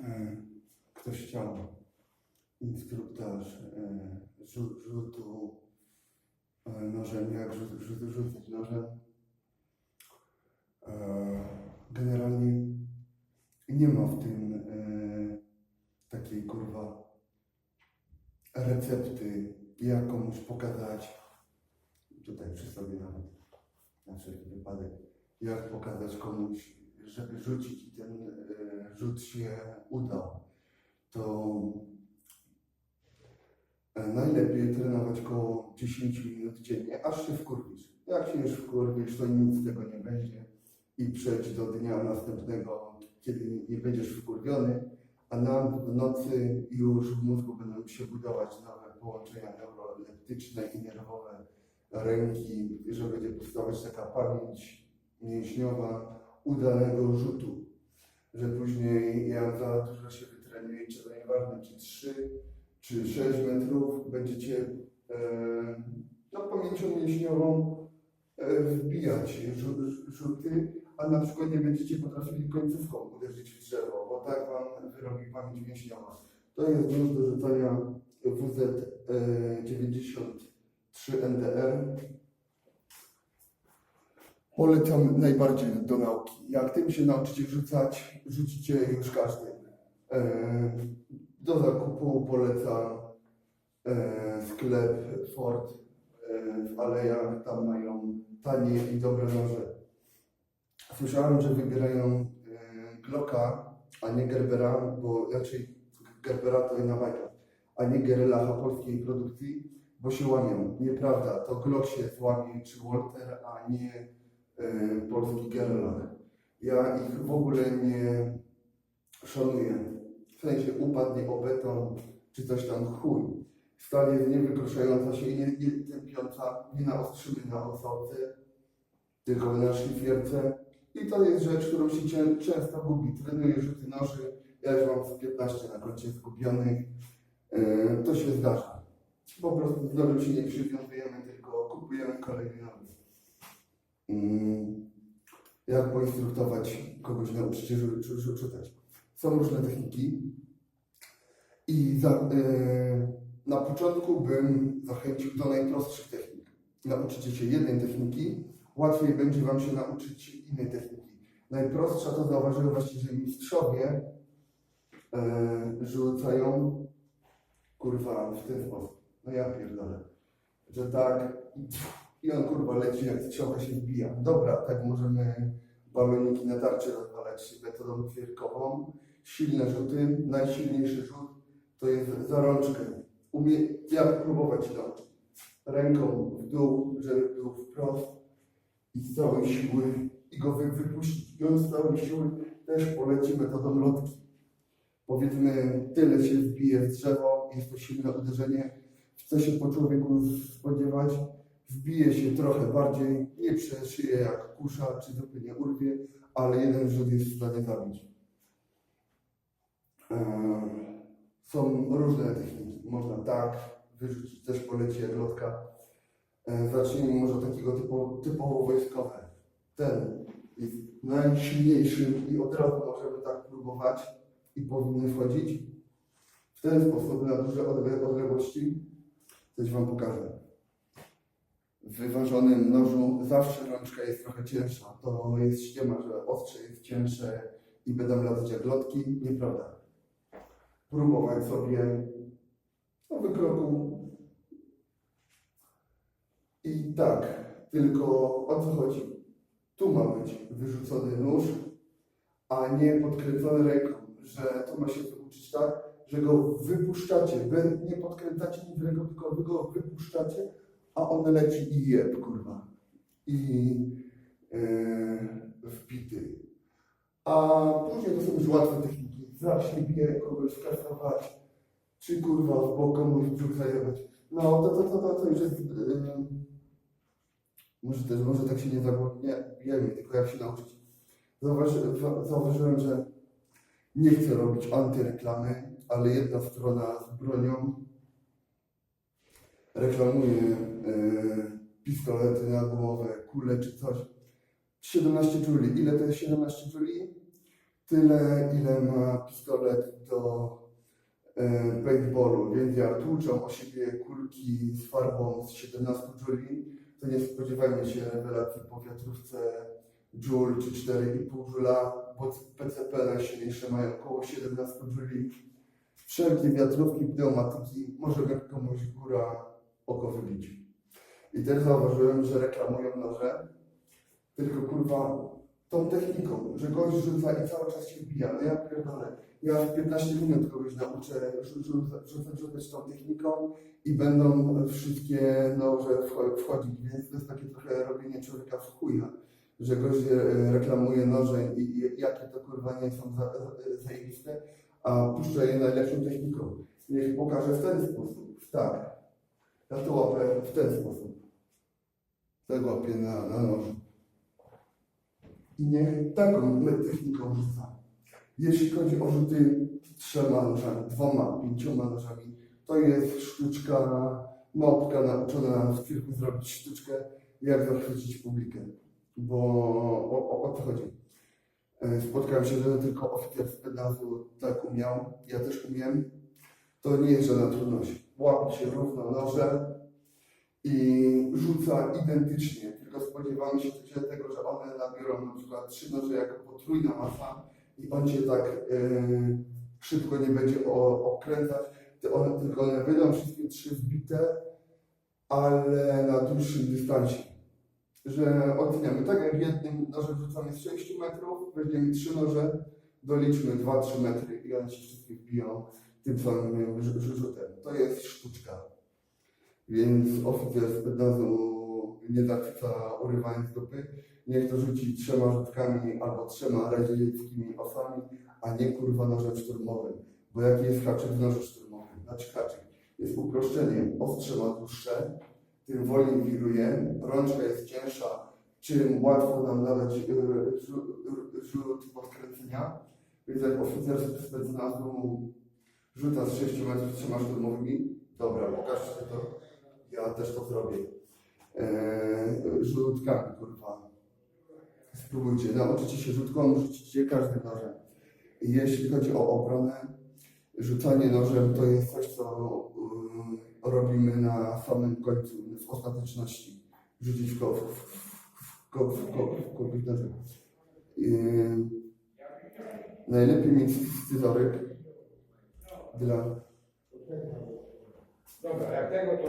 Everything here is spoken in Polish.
e, ktoś chciał instruktaż e, rzu- rzutu e, nożem, jak rzucić nożem. Generalnie nie ma w tym takiej kurwa recepty, jak komuś pokazać, tutaj przy sobie nawet, na wszelki wypadek, jak pokazać komuś, żeby rzucić i ten rzut się udał. To e, najlepiej trenować około 10 minut dziennie, aż się wkurwisz. Jak się już wkurwisz, to nic z tego nie będzie i przejdź do dnia następnego, kiedy nie będziesz wkurwiony, a na w nocy już w mózgu będą się budować nowe połączenia neuroleptyczne i nerwowe ręki, że będzie powstawać taka pamięć mięśniowa udanego rzutu, że później jak za dużo się wytrenujecie, to nieważne czy 3 czy 6 metrów, będziecie e, no, pamięcią mięśniową e, wbijać rzu- rzuty, a na przykład nie będziecie potrafili końcówką uderzyć w drzewo, bo tak wam wyrobi pamięć mięśniowa. To jest nóż do rzucania WZ93 NDR. Polecam najbardziej do nauki. Jak tym się nauczycie rzucać, rzucicie już każdy. E, Do zakupu polecam e, sklep Ford e, w Alejach. Tam mają tanie i dobre noże. Słyszałem, że wybierają Glocka, a nie Gerbera, bo raczej Gerbera to inna bajka, a nie Gerlacha polskiej produkcji, bo się łamią. Nieprawda, to Glock się złamie, czy Walter, a nie e, polski Gerlach. Ja ich w ogóle nie szanuję. W sensie upadnie o beton, czy coś tam chuj. Stal jest niewykruszająca się i nie, nie tępiąca, nie naostrzymy na osałce, tylko na szlifierce. I to jest rzecz, którą się często gubi. Trenuję rzuty noży, ja już mam z 15 na koncie zgubionych. E, To się zdarza. Po prostu z się nie przywiązujemy, tylko kupujemy kolejny Jak poinstruktować kogoś, nauczyć się rzucać? Są różne techniki. I za, e, na początku bym zachęcił do najprostszych technik. Nauczycie się jednej techniki, łatwiej będzie Wam się nauczyć innej techniki. Najprostsza to zauważyłem właśnie, że mistrzowie e, rzucają kurwa w ten sposób. No ja pierdolę. Że tak i on kurwa leci jak strzałka się wbija. Dobra, tak możemy baloniki na tarczy rozwalać metodą twierkową. Silne rzuty, najsilniejszy rzut to jest za rączkę. Umie, jak próbować nauczyć? Ręką w dół, żeby był wprost i z całej siły i go wy, wypuścić. I on z całej siły też poleci metodą lotki. Powiedzmy, tyle się wbije w drzewo, jest to silne uderzenie. Chce się po człowieku spodziewać, wbije się trochę bardziej, nie przeszyje jak kusza, czy dupy nie urwie, ale jeden rzut jest w stanie zabić. Eee, Są różne techniki. Można tak wyrzucić, też poleci jak lotka. E, Zacznijmy może takiego typowo, typowo wojskowe. Ten jest najsilniejszym i od razu możemy tak próbować i powinny wchodzić. W ten sposób na duże odle- odległości coś Wam pokażę. Wyważonym nożu zawsze rączka jest trochę cięższa. To jest ściema, że ostrze jest cięższe i będą latać jak lotki. Nieprawda. Próbować sobie o wykroku i tak, tylko o co chodzi? Tu ma być wyrzucony nóż, a nie podkręcony ręką, że to ma się wyuczyć tak, że go wypuszczacie, wy nie podkręcacie nic ręką, tylko wy go wypuszczacie, a on leci i jeb, kurwa. I yy, wbity. A później to są już łatwe techniki. Bije kogoś skasować, czy kurwa w bok komuś brzuch zajebać. No to, to, to, to, to już jest... Yy, może też, może tak się nie zagłębiamy, tylko jak się nauczyć. Zauważy, za- zauważyłem, że nie chcę robić antyreklamy, ale jedna strona z bronią reklamuje pistolety nagumowe, kule czy coś. 17 czuli. Ile to jest 17 czuli? tyle, ile ma pistolet do e, paintballu, więc jak tłuczą o siebie kulki z farbą z 17 juli, to nie spodziewajmy się rewelacji po wiatrówce Joule czy 4,5 Joula, bo PCP najsilniejsze mają około 17 juli. Wszelkie wiatrówki, pneumatyki, może komuś góra oko wybić. I też zauważyłem, że reklamują noże, tylko kurwa tą techniką, że gość rzuca i cały czas się wbija. No ja pierdolę. Ja w 15 minut kogoś nauczę rzu- rzu- rzucać, rzucać tą techniką i będą wszystkie noże wcho- wchodzić, więc to jest takie trochę robienie człowieka w chuja, że gość e, reklamuje noże i, i jakie to kurwa nie są za, zajebiste, a puszcza je najlepszą techniką. Niech pokaże w ten sposób, tak. Ja to łapę w ten sposób. Tak łapię na, na. I niech taką techniką rzuca. Jeśli chodzi o rzuty trzema nożami, dwoma, pięcioma nożami, to jest sztuczka, małpka nauczona w cyrku zrobić sztuczkę, jak zachwycić publikę. Bo o, o, o to chodzi. E, Spotkałem się, że tylko oficer z pedazu tak umiał, ja też umiem. To nie jest żadna trudność. Łapie się równo noże i rzuca identycznie, tylko spodziewamy się tego, że one nabiorą na przykład trzy noże jako potrójna masa i on się tak e, szybko nie będzie obkręcać, one, tylko one będą wszystkie trzy wbite, ale na dłuższym dystansie. Że odtniemy, tak jak jednym nożem rzucamy z 6 metrów, weźmiemy trzy noże, doliczmy 2-3 metry i one się wszystkie wbiją tym samym rzu- rzu- rzutem. To jest sztuczka. Więc oficer z pedazu nie zachwyca urywając dupy. Niech to rzuci trzema rzutkami albo trzema radzieckimi osami, a nie kurwa nożem szturmowym. Bo jaki jest haczyk w nożu szturmowym? Znaczy haczyk jest uproszczeniem. Ostrze ma dłuższe, tym wolniej wiruje, rączka jest cięższa, czym łatwo nam nadać y, rzut podkręcenia. Więc jak oficer z specnazu rzuca z 6 metrów trzema szturmowymi, dobra, pokażcie to, ja też to zrobię. Eee, rzutkami, kurwa. Spróbujcie, nauczycie się rzutką, rzucicie każdym nożem. Jeśli chodzi o obronę, rzucanie nożem to jest coś, co y, robimy na samym końcu, w ostateczności. Rzucić w ko- w- w- w ko- ko- kogoś. Yy, najlepiej mieć scyzoryk dla Dobra, jak tego to